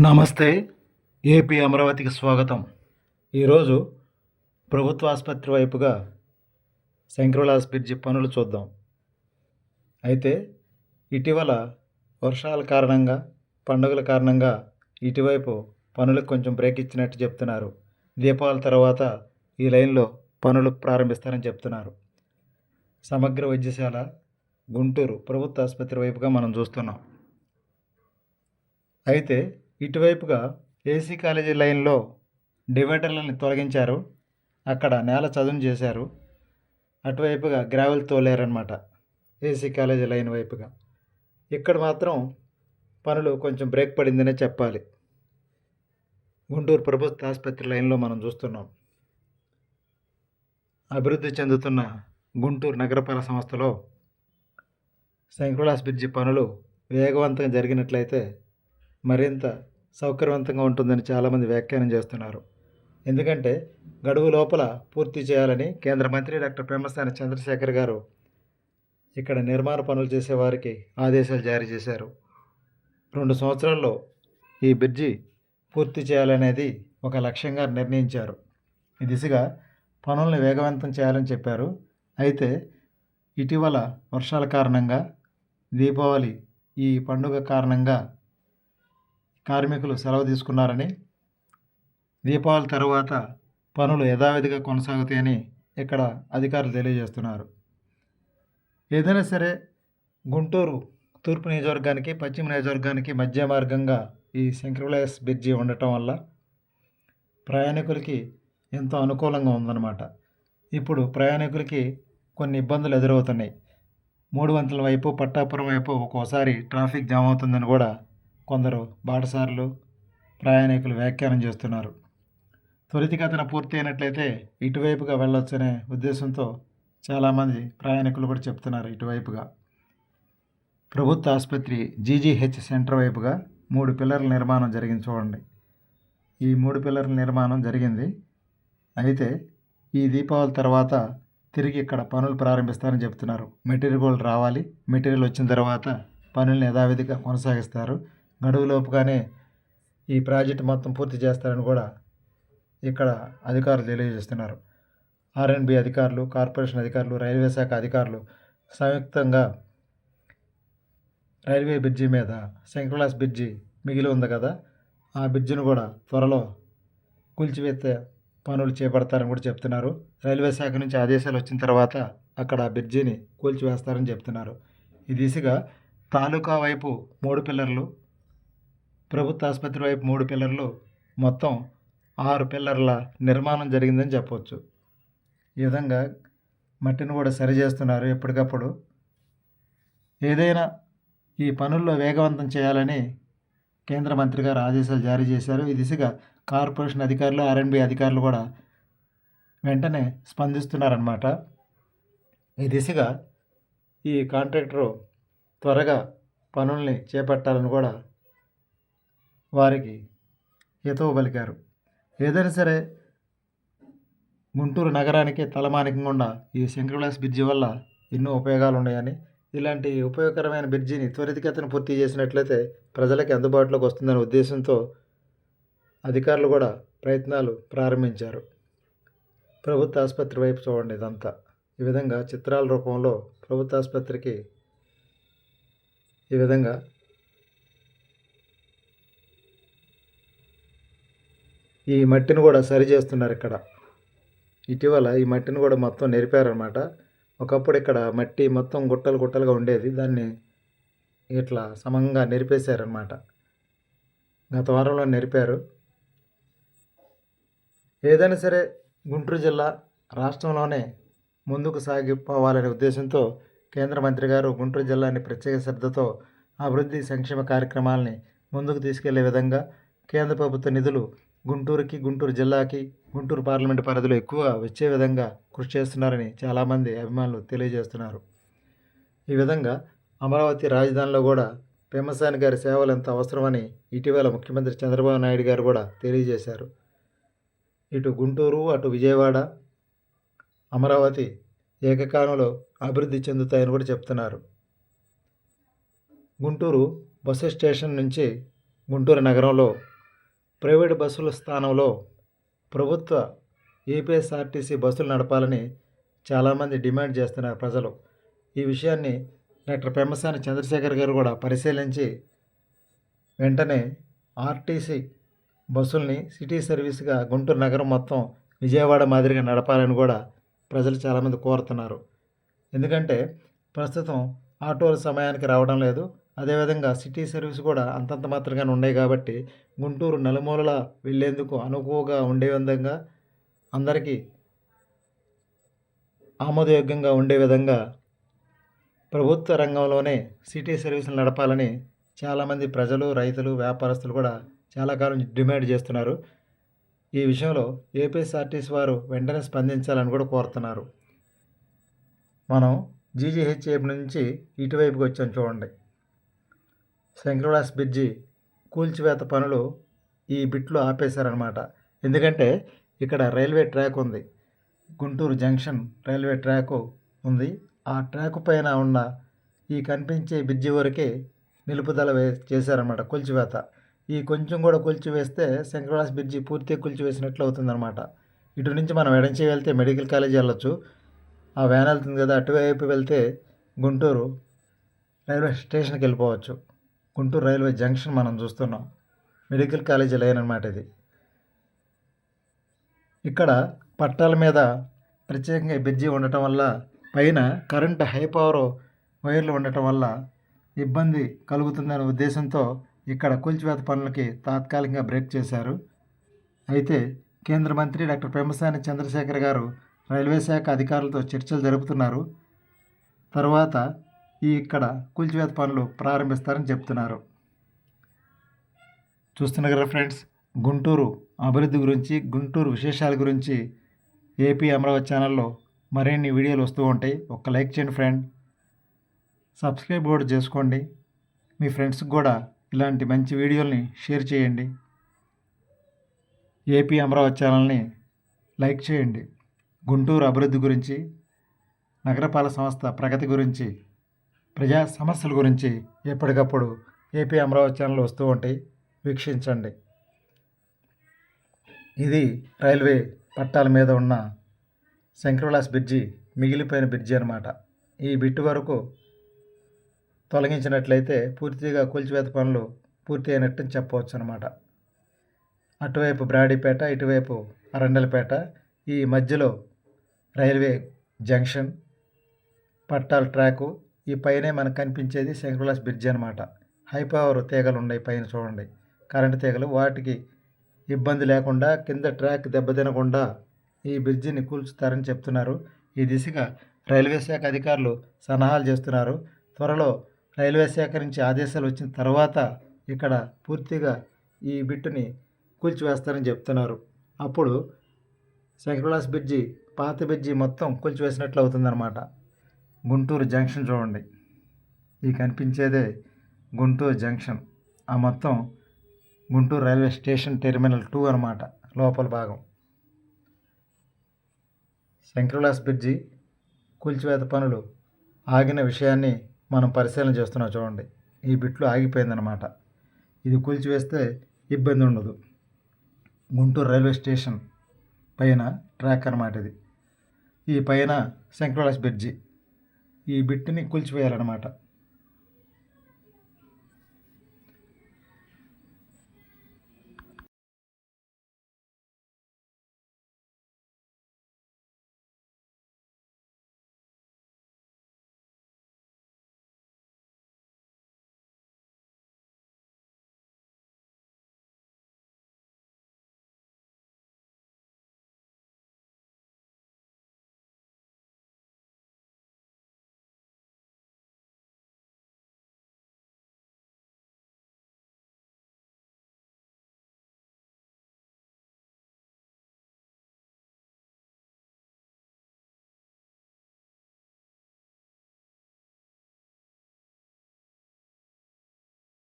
నమస్తే ఏపీ అమరావతికి స్వాగతం. ఈరోజు ప్రభుత్వ ఆసుపత్రి వైపుగా శంకరలాస్ బ్రిడ్జి పనులు చూద్దాం. అయితే ఇటీవల వర్షాల కారణంగా పండుగల కారణంగా ఇటువైపు పనులకు కొంచెం బ్రేక్ ఇచ్చినట్టు చెప్తున్నారు. దీపావళి తర్వాత ఈ లైన్లో పనులు ప్రారంభిస్తారని చెప్తున్నారు. సమగ్ర వైద్యశాల గుంటూరు ప్రభుత్వ ఆసుపత్రి వైపుగా మనం చూస్తున్నాం. అయితే ఇటువైపుగా ఏసీ కాలేజీ లైన్లో డివైడర్లను తొలగించారు. అక్కడ నేల చదును చేశారు. అటువైపుగా గ్రావెల్ తోలేరనమాట ఏసీ కాలేజీ లైన్ వైపుగా. ఇక్కడ మాత్రం పనులు కొంచెం బ్రేక్ పడిందనే చెప్పాలి. గుంటూరు ప్రభుత్వ ఆసుపత్రి లైన్లో మనం చూస్తున్నాం. అభివృద్ధి చెందుతున్న గుంటూరు నగరపాలక సంస్థలో శంకరులాస్ బ్రిడ్జి పనులు వేగవంతంగా జరిగినట్లయితే మరింత సౌకర్యవంతంగా ఉంటుందని చాలామంది వ్యాఖ్యానం చేస్తున్నారు. ఎందుకంటే గడువు లోపల పూర్తి చేయాలని కేంద్ర మంత్రి డాక్టర్ పెమ్మసాని చంద్రశేఖర్ గారు ఇక్కడ నిర్మాణ పనులు చేసేవారికి ఆదేశాలు జారీ చేశారు. రెండు సంవత్సరాల్లో ఈ బ్రిడ్జి పూర్తి చేయాలనేది ఒక లక్ష్యంగా నిర్ణయించారు. ఈ దిశగా పనులను వేగవంతం చేయాలని చెప్పారు. అయితే ఇటీవల వర్షాల కారణంగా దీపావళి ఈ పండుగ కారణంగా కార్మికులు సెలవు తీసుకున్నారని దీపావళి తర్వాత పనులు యథావిధిగా కొనసాగుతాయని ఇక్కడ అధికారులు తెలియజేస్తున్నారు. ఏదైనా సరే గుంటూరు తూర్పు నియోజకవర్గానికి పశ్చిమ నియోజకవర్గానికి మధ్య మార్గంగా ఈ శంకరవిలాస్ బ్రిడ్జి ఉండటం వల్ల ప్రయాణికులకి ఎంతో అనుకూలంగా ఉందన్నమాట. ఇప్పుడు ప్రయాణికులకి కొన్ని ఇబ్బందులు ఎదురవుతున్నాయి. మూడు వంతుల వైపు పట్టాపురం వైపు ఒక్కోసారి ట్రాఫిక్ జామ్ అవుతుందని కూడా కొందరు బాటసారులు ప్రయాణికులు వ్యాఖ్యానం చేస్తున్నారు. త్వరితగతిన పూర్తి అయినట్లయితే ఇటువైపుగా వెళ్ళొచ్చనే ఉద్దేశంతో చాలామంది ప్రయాణికులు కూడా చెప్తున్నారు ఇటువైపుగా. ప్రభుత్వ ఆసుపత్రి జీజీహెచ్ సెంటర్ వైపుగా మూడు పిల్లర్ల నిర్మాణం జరిగింది చూడండి. ఈ మూడు పిల్లర్ల నిర్మాణం జరిగింది. అయితే ఈ దీపావళి తర్వాత తిరిగి ఇక్కడ పనులు ప్రారంభిస్తారని చెప్తున్నారు. మెటీరియల్ రావాలి. మెటీరియల్ వచ్చిన తర్వాత పనులను యథావిధిగా కొనసాగిస్తారు. గడువులోపుగానే ఈ ప్రాజెక్ట్ మొత్తం పూర్తి చేస్తారని కూడా ఇక్కడ అధికారులు తెలియజేస్తున్నారు. ఆర్ఎన్బి అధికారులు కార్పొరేషన్ అధికారులు రైల్వే శాఖ అధికారులు సంయుక్తంగా రైల్వే బ్రిడ్జి మీద శంకర్లాస్ బ్రిడ్జి మిగిలి ఉంది కదా ఆ బ్రిడ్జిని కూడా త్వరలో కూల్చివేత్తే పనులు చేపడతారని కూడా చెప్తున్నారు. రైల్వే శాఖ నుంచి ఆదేశాలు వచ్చిన తర్వాత అక్కడ ఆ బ్రిడ్జిని కూల్చివేస్తారని చెప్తున్నారు. ఈ దిశగా తాలూకా వైపు మూడు పిల్లర్లు ప్రభుత్వ ఆసుపత్రి వైపు మూడు పిల్లర్లు మొత్తం ఆరు పిల్లర్ల నిర్మాణం జరిగిందని చెప్పవచ్చు ఈ విధంగా మట్టిని కూడా సరి చేస్తున్నారు ఎప్పటికప్పుడు. ఏదైనా ఈ పనుల్లో వేగవంతం చేయాలని కేంద్ర మంత్రి గారు ఆదేశాలు జారీ చేశారు. ఈ దిశగా కార్పొరేషన్ అధికారులు ఆర్ఎండ్బి అధికారులు కూడా వెంటనే స్పందిస్తున్నారన్నమాట. ఈ దిశగా ఈ కాంట్రాక్టరు త్వరగా పనుల్ని చేపట్టాలని కూడా వారికి హితవు పలికారు. ఏదైనా సరే గుంటూరు నగరానికి తలమానికంగా ఈ శంకరవిలాస్ బ్రిడ్జి వల్ల ఎన్నో ఉపయోగాలు ఉన్నాయని ఇలాంటి ఉపయోగకరమైన బ్రిడ్జిని త్వరితగతిన పూర్తి చేసినట్లయితే ప్రజలకి అందుబాటులోకి వస్తుందనే ఉద్దేశంతో అధికారులు కూడా ప్రయత్నాలు ప్రారంభించారు. ప్రభుత్వ ఆసుపత్రి వైపు చూడండి ఇదంతా. ఈ విధంగా చిత్రాల రూపంలో ప్రభుత్వ ఆసుపత్రికి ఈ విధంగా ఈ మట్టిని కూడా సరి చేస్తున్నారు ఇక్కడ. ఇటీవల ఈ మట్టిని కూడా మొత్తం నెరిపారనమాట ఒకప్పుడు ఇక్కడ మట్టి మొత్తం గుట్టలు గుట్టలుగా ఉండేది. దాన్ని ఇట్లా సమంగా నెరిపేశారనమాట గత వారంలో నెరిపారు. ఏదైనా సరే గుంటూరు జిల్లా రాష్ట్రంలోనే ముందుకు సాగిపోవాలనే ఉద్దేశంతో కేంద్ర మంత్రి గారు గుంటూరు జిల్లాని ప్రత్యేక శ్రద్ధతో అభివృద్ధి సంక్షేమ కార్యక్రమాలని ముందుకు తీసుకెళ్ళే విధంగా కేంద్ర ప్రభుత్వ నిధులు గుంటూరుకి గుంటూరు జిల్లాకి గుంటూరు పార్లమెంటు పరిధిలో ఎక్కువ వచ్చే విధంగా కృషి చేస్తున్నారని చాలామంది అభిమానులు తెలియజేస్తున్నారు. ఈ విధంగా అమరావతి రాజధానిలో కూడా పెమ్మసాని గారి సేవలు ఎంత అవసరమని ఇటీవల ముఖ్యమంత్రి చంద్రబాబు నాయుడు గారు కూడా తెలియజేశారు. ఇటు గుంటూరు అటు విజయవాడ అమరావతి ఏకకాలంలో అభివృద్ధి చెందుతాయని కూడా చెప్తున్నారు. గుంటూరు బస్సు స్టేషన్ నుంచి గుంటూరు నగరంలో ప్రైవేట్ బస్సుల స్థానంలో ప్రభుత్వ ఏపీఎస్ఆర్టీసీ బస్సులు నడపాలని చాలామంది డిమాండ్ చేస్తున్నారు ప్రజలు. ఈ విషయాన్ని డాక్టర్ పెమ్మసాని చంద్రశేఖర్ గారు కూడా పరిశీలించి వెంటనే ఆర్టీసీ బస్సుల్ని సిటీ సర్వీస్గా గుంటూరు నగరం మొత్తం విజయవాడ మాదిరిగా నడపాలని కూడా ప్రజలు చాలామంది కోరుతున్నారు. ఎందుకంటే ప్రస్తుతం ఆటోలు సమయానికి రావడం లేదు. అదేవిధంగా సిటీ సర్వీస్ కూడా అంతంత మాత్రంగానే ఉన్నాయి కాబట్టి గుంటూరు నలుమూలల వెళ్ళేందుకు అనుకువగా ఉండే విధంగా అందరికీ ఆమోదయోగ్యంగా ఉండే విధంగా ప్రభుత్వ రంగంలోనే సిటీ సర్వీసులు నడపాలని చాలామంది ప్రజలు రైతులు వ్యాపారస్తులు కూడా చాలా కాలం డిమాండ్ చేస్తున్నారు. ఈ విషయంలో ఏపీఎస్ఆర్టీసీ వారు వెంటనే స్పందించాలని కూడా కోరుతున్నారు. మనం జీజీహెచ్ఏపీ నుంచి ఇటువైపుకి వచ్చాం చూడండి. శంకరదాస్ బ్రిడ్జి కూల్చివేత పనులు ఈ బిట్లో ఆపేశారనమాట ఎందుకంటే ఇక్కడ రైల్వే ట్రాక్ ఉంది. గుంటూరు జంక్షన్ రైల్వే ట్రాకు ఉంది. ఆ ట్రాక్ పైన ఉన్న ఈ కనిపించే బ్రిడ్జి వరకే నిలుపుదల వే చేశారనమాట కూల్చివేత. ఈ కొంచెం కూడా కూల్చివేస్తే శంకరదాస్ బ్రిడ్జి పూర్తిగా కూల్చివేసినట్లు అవుతుందన్నమాట. ఇటు నుంచి మనం ఎడంచి వెళ్తే మెడికల్ కాలేజ్ వెళ్ళొచ్చు. ఆ వ్యాన్ వెళ్తుంది కదా అటువైపు వెళ్తే గుంటూరు రైల్వే స్టేషన్కి వెళ్ళిపోవచ్చు. గుంటూరు రైల్వే జంక్షన్ మనం చూస్తున్నాం. మెడికల్ కాలేజీ లైన్ అనమాట ఇది. ఇక్కడ పట్టాల మీద ప్రత్యేకంగా బ్రిడ్జి ఉండటం వల్ల పైన కరెంట్ హై పవర్ వైర్లు ఉండటం వల్ల ఇబ్బంది కలుగుతుందనే ఉద్దేశంతో ఇక్కడ కూల్చివేత పనులకి తాత్కాలికంగా బ్రేక్ చేశారు. అయితే కేంద్ర మంత్రి డాక్టర్ పెమ్మసాని చంద్రశేఖర్ గారు రైల్వే శాఖ అధికారులతో చర్చలు జరుపుతున్నారు. తర్వాత ఈ ఇక్కడ కూల్చివేత పనులు ప్రారంభిస్తారని చెప్తున్నారు. చూస్తున్నారు కదా ఫ్రెండ్స్ గుంటూరు అభివృద్ధి గురించి గుంటూరు విశేషాల గురించి ఏపీ అమరావతి ఛానల్లో మరిన్ని వీడియోలు వస్తూ ఉంటాయి. ఒక్క లైక్ చేయండి ఫ్రెండ్. సబ్స్క్రైబ్ కూడా చేసుకోండి. మీ ఫ్రెండ్స్కి కూడా ఇలాంటి మంచి వీడియోల్ని షేర్ చేయండి. ఏపీ అమరావతి ఛానల్ని లైక్ చేయండి. గుంటూరు అభివృద్ధి గురించి నగరపాలక సంస్థ ప్రగతి గురించి ప్రజా సమస్యల గురించి ఎప్పటికప్పుడు ఏపీ అమరావతి ఛానల్ వస్తూ ఉంటాయి వీక్షించండి. ఇది రైల్వే పట్టాల మీద ఉన్న శంకరవిలాస్ బ్రిడ్జి మిగిలిపోయిన బ్రిడ్జి అనమాట ఈ బిట్టు వరకు తొలగించినట్లయితే పూర్తిగా కూల్చివేత పనులు పూర్తి అయినట్టు చెప్పవచ్చు అనమాట అటువైపు బ్రాడీపేట ఇటువైపు అరండలపేట ఈ మధ్యలో రైల్వే జంక్షన్ పట్టాల ట్రాకు ఈ పైనే మనకు కనిపించేది శంకరవిలాస్ బ్రిడ్జ్ అనమాట హై పవర్ తీగలు ఉన్నాయి పైన చూడండి. కరెంటు తీగలు వాటికి ఇబ్బంది లేకుండా కింద ట్రాక్ దెబ్బతినకుండా ఈ బ్రిడ్జిని కూల్చుతారని చెప్తున్నారు. ఈ దిశగా రైల్వే శాఖ అధికారులు సన్నాహాలు చేస్తున్నారు. త్వరలో రైల్వే శాఖ నుంచి ఆదేశాలు వచ్చిన తర్వాత ఇక్కడ పూర్తిగా ఈ బిట్టుని కూల్చివేస్తారని చెప్తున్నారు. అప్పుడు శంకరవిలాస్ బ్రిడ్జి పాత బ్రిడ్జి మొత్తం కూల్చివేసినట్లు అవుతుందన్నమాట. గుంటూరు జంక్షన్ చూడండి. ఈ కనిపించేదే గుంటూరు జంక్షన్. ఆ మొత్తం Guntur railway station terminal two అనమాట లోపల భాగం. శంకరవిలాస్ బ్రిడ్జి కూల్చివేత పనులు ఆగిన విషయాన్ని మనం పరిశీలన చేస్తున్నాం చూడండి. ఈ బిట్లు ఆగిపోయిందనమాట ఇది కూల్చివేస్తే ఇబ్బంది ఉండదు. గుంటూరు రైల్వే స్టేషన్ పైన ట్రాక్ అనమాట ఇది. ఈ పైన శంకరవిలాస్ బ్రిడ్జి. ఈ బిట్ని కూల్చివేయాలన్నమాట.